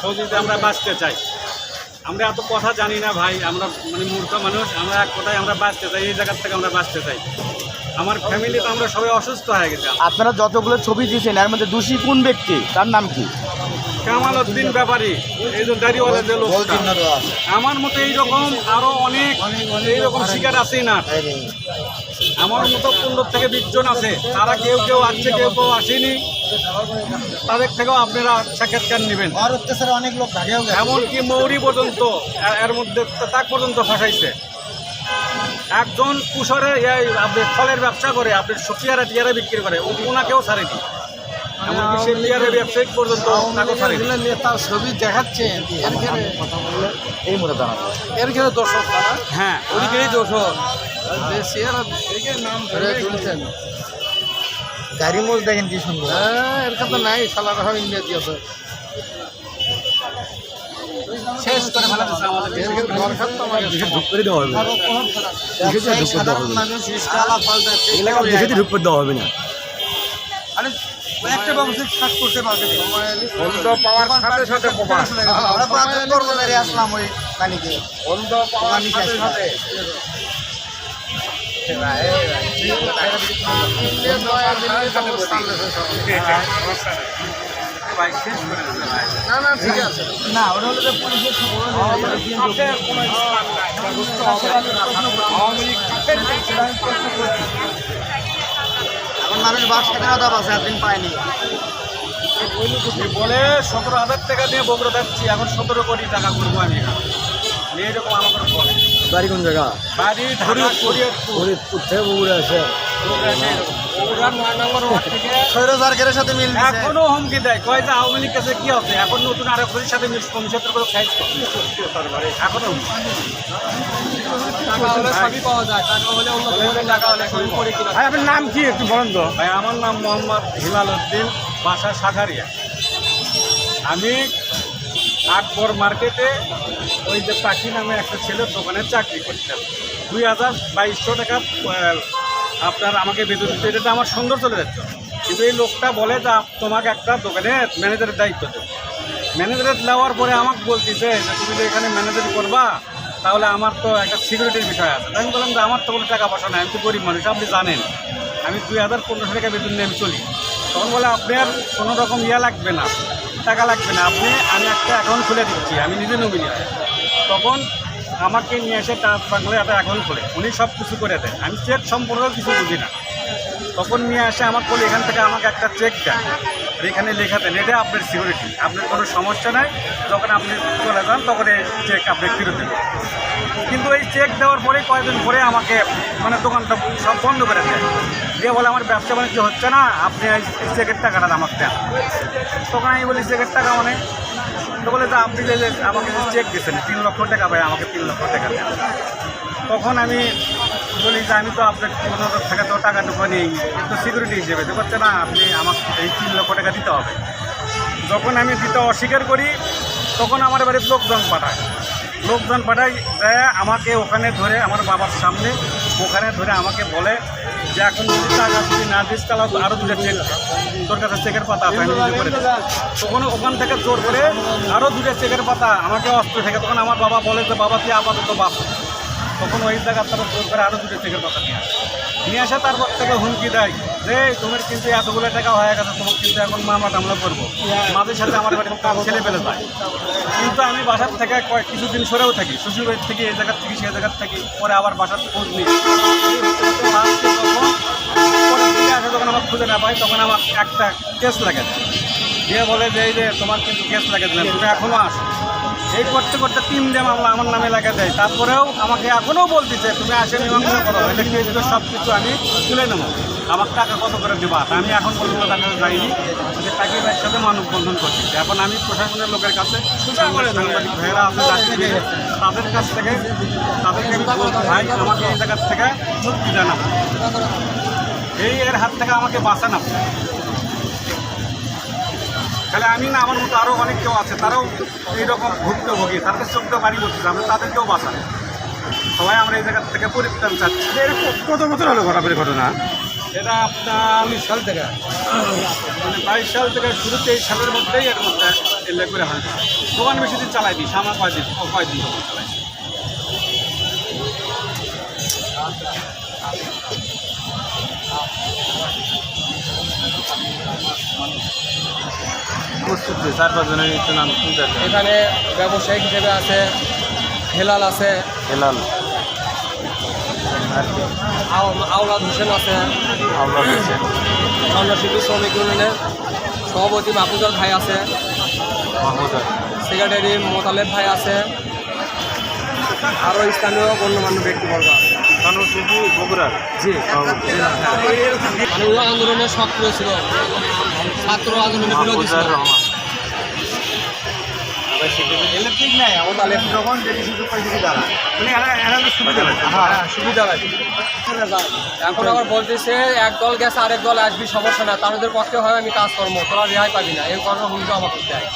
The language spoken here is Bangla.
সৌদিতে আমরা বাঁচতে চাই। আমরা এত কথা জানি না ভাই আমরা মানে মূর্খ মানুষ আমরা এক কথায় আমরা বাঁচতে চাই এই জায়গার থেকে আমরা বাঁচতে চাই। আমার ফ্যামিলি তো আমরা সবাই অসুস্থ হয়ে গেছি। আপনারা যতগুলো ছবি দিয়েছেন এর মধ্যে দোষী কোন ব্যক্তি? তার নাম কি? কামাল উদ্দিন ব্যাপারী এই যে দাড়িওয়ালা যে লোকটা। আমার মতো এইরকম আরও অনেক এইরকম শিকার আছে না। আমার মতো পনেরো থেকে বিশ জন আছে তারা কেউ কেউ আসছে কেউ কেউ আসেনি। তাদের থেকেও আপনারা সাক্ষাৎকার নেবেন। আর অত্যাচারে অনেক লোক ভাগেও এমনকি মৌরি পর্যন্ত এর মধ্যে তাক পর্যন্ত ফাঁসাইছে। একজন কুশরে এই আপনি ফলের ব্যবসা করে আপনি পেয়ারা টিয়ারা বিক্রি করে ও- ওনাকেও ছাড়েনি। এমনকি সে পেয়ারা ব্যবসায়িক পর্যন্ত তাকেও ছাড়েনি। নেতার ছবি দেখাচ্ছে। এই মতো দাঁড়ানো। এর দর্শক হ্যাঁ ওদিকেই দর্শক। নাম ধরে তুলছেন গাড়ি মোজ দেখেন কি সুন্দর। হ্যাঁ এর কথা নাই সালার হয় ইন্ডিয়া দিয়েছে শেষ করে আমাদের দরকার তো আমার ঢুক করে দেওয়া হবে মানুষ ইস্টালা পাল্টাচ্ছে এলাকা দেশে ঢুক করে দেওয়া হবে না। আরে একটা ব্যবস্থা কাজ করতে পারবে। বন্ধ পাওয়ার সাথে সাথে আমরা বাহাত্তর বাজারে আসলাম ওই পানিকে বন্ধ পাওয়ার সাথে সাথে। না না ঠিক আছে না ওটা হলো এখন মানুষ এতদিন পায়নি বলে সতেরো হাজার টাকা দিয়ে বগুড়া যাচ্ছি এখন সতেরো কোটি টাকা করব আমি। এরকম আমাকে বলে। বাড়ি কোন জায়গা? বাড়ি ঢাকা শরীয়তপুর ফরিদপুর থেকে বগুড়া আছে বগুড়া নয় নম্বর ওয়ার্ড সাথে মিল এখনও হুমকি দেয়। কয় যে আওয়ামী লীগ কাছে কি হবে? এখন নতুন আরও সাথে মিল কমিশন করে? এখনও ভাই আপনার নাম কি? একটু বলেন তো। ভাই আমার নাম মোহাম্মদ হিলাল উদ্দিন বাসা সাঘারিয়া আমি আকবর মার্কেটে ওই যে পাখি নামে একটা ছেলের দোকানে চাকরি করতাম দুই হাজার বাইশশো টাকা আপনার আমাকে বেতন দিতে। এটা আমার সুন্দর চলে যাচ্ছে কিন্তু এই লোকটা বলে যে তোমাকে একটা দোকানে ম্যানেজারের দায়িত্ব দেবো। ম্যানেজারের দেওয়ার পরে আমাকে বলতেছে যে, তুমি যে এখানে ম্যানেজার করবা, তাহলে আমার তো একটা সিকিউরিটির বিষয় আছে। আমি বললাম যে, আমার তো কোনো টাকা পয়সা নাই, আমি তো গরিব মানুষ, আপনি জানেন। আমি দুই হাজার পনেরোশো টাকা বেতন নিয়ে আমি চলি। তখন বলে, আপনার কোনো রকম ইয়া লাগবে না। টাকা লাগবে না। আপনি, আমি একটা অ্যাকাউন্ট খুলে দিচ্ছি, আমি নিজে নমিনি তখন আমাকে নিয়ে এসে ট্রান্সফার বাংলায় একটা অ্যাকাউন্ট খোলে। উনি সব কিছু করে দেন। আমি চেক সম্পর্কেও কিছু বুঝি না। তখন নিয়ে আসে আমার বলে, এখান থেকে আমাকে একটা চেক দেন। আর এখানে লেখা দেন এটা আপনার সিকিউরিটি আপনার কোনো সমস্যা নাই। যখন আপনি চলে যান, তখন এই চেক আপনি ফেরত দেবেন। কিন্তু এই চেক দেওয়ার পরে কয়েকদিন পরে আমাকে মানে দোকানটা সব বন্ধ করে দেয়। দিয়ে বলে আমার ব্যবসা বাণিজ্য হচ্ছে না, আপনি এই চেকের টাকাটা আমাকে। তখন আমি বলি চেকের টাকা মানে? তো বলে, তো আপনি যে আমাকে চেক দিয়েছেন, তিন লক্ষ টাকা ভাই, আমাকে তিন লক্ষ টাকা দেন। তখন আমি বলি যে আমি তো আপনার কোনো থেকে তো টাকা দেবো নেই কিন্তু সিকিউরিটি হিসেবে। তো করছে না, আপনি আমাকে এই তিন লক্ষ টাকা দিতে হবে। যখন আমি দিতে অস্বীকার করি, তখন আমার বাড়ির লোকজন পাঠায়। লোকজন পাঠাই দেয় আমাকে ওখানে ধরে আমার বাবার সামনে, ওখানে ধরে আমাকে বলে যে এখন যদি টাকা যদি না দিস, তাহলে আরও দুটো চেক তোর কাছে চেকের পাতা তখন ওখান থেকে জোর করে আরও দুটো চেকের পাতা, আমাকে অস্ত্র থাকে, তখন আমার বাবা বলে যে, বাবা, তুই আপাতত বাপ তখন ওই জায়গার তারা জোর করে আরও দুটো চেকের পাতা নিয়ে আসে। নিয়ে আসে, তারপর থেকে হুমকি দেয় যে, তোমার কিন্তু এতগুলো টাকা হয়ে গেছে, তোমার কিন্তু এখন মামলা টামলা করব। মাঝে সাথে আমার বাড়ির ছেলে ফেলে যায় কিন্তু আমি বাসার থেকে কয়েক, কিছুদিন সরেও থাকি। শ্বশুরবাড়ির থেকে এই জায়গার থেকে, সেই জায়গার থেকে, পরে আবার বাসার খোঁজ নিই। আসে যখন আমার খুঁজে না পাই, তখন আমার একটা কেস লাগে। দেয়। বলে যে, এই যে, তোমার কিন্তু কেস লাগে দিলেন তুমি এখনও আসো। এই করতে করতে তিন দিয়ে মামলা আমার নামে লাগা দেয়। তারপরেও আমাকে এখনও বলতেছে তুমি আসে মীমাংসা করো। এটা সব কিছু আমি তুলে নেব। আমার টাকা কত করে দেবা? তা আমি এখন পর্যন্ত টাকা যাইনি। যে টাকি ভাইয়ের সাথে মানববন্ধন করছি। এখন আমি প্রশাসনের লোকের কাছে সাংবাদিক ভাইয়েরা আছে তাদের কাছ থেকে তাদেরকে আমি বলব ভাই আমাকে এই জায়গার থেকে মুক্তি দেন আপনি। এই এর হাত থেকে আমাকে বাঁচান। আপনি তাহলে আমি না আমার মতো আরও অনেক কেউ আছে তারাও এইরকম ভুক্তভোগী তাদের চোখটা বাড়ি করতেছে আমরা তাদেরকেও বাঁচান সবাই আমরা এই জায়গা থেকে পরিত্রাণ চাচ্ছি। কত বছর হলো ঘটাবের ঘটনা? এটা আপনার উনিশ সাল থেকে। মানে বাইশ সাল থেকে শুরু তেইশ সালের মধ্যেই এর মধ্যে এলে করে হয়। দোকান বেশি দিন চালাই দিস আমার কয়দিন কয়দিন দোকান চালাই। প্রস্তুত চার পাঁচজনের একটু নাম শুনতে এখানে ব্যবসায়িক হিসেবে আছে হেলাল আছে। হেলাল। আর কি? আও- আওলাদ হোসেন আছে। আল্লাহ হোসেন। চন্দ্রশিল্পী শ্রমিক ইউনিয়নের সভাপতি মাহফুজার ভাই আছে। মাহমুদ সেক্রেটারি মোতালেব ভাই আছে। আরও স্থানীয় গণ্যমান্য ব্যক্তিবর্গ আছে। জনশিল্পী বগুড়ার জি। সভাপতি। মানে আন্দোলনে সক্রিয় ছিল। ছাত্র আন্দোলনের বিরোধী ছিল। ইলেকট্রিক নাই মোতালেব যখন যেটি সুযোগ পাই সেটি দাঁড়া মানে এরা এরা তো সুবিধা হ্যাঁ সুবিধা লাগে এখন আবার বলতেছে এক দল গেছে আরেক দল আসবি সমস্যা না তাদের পক্ষে হয় আমি কাজ কর্ম তোরা রেহাই পাবি না। এই কর্ম হুমকি আমাকে দেয়।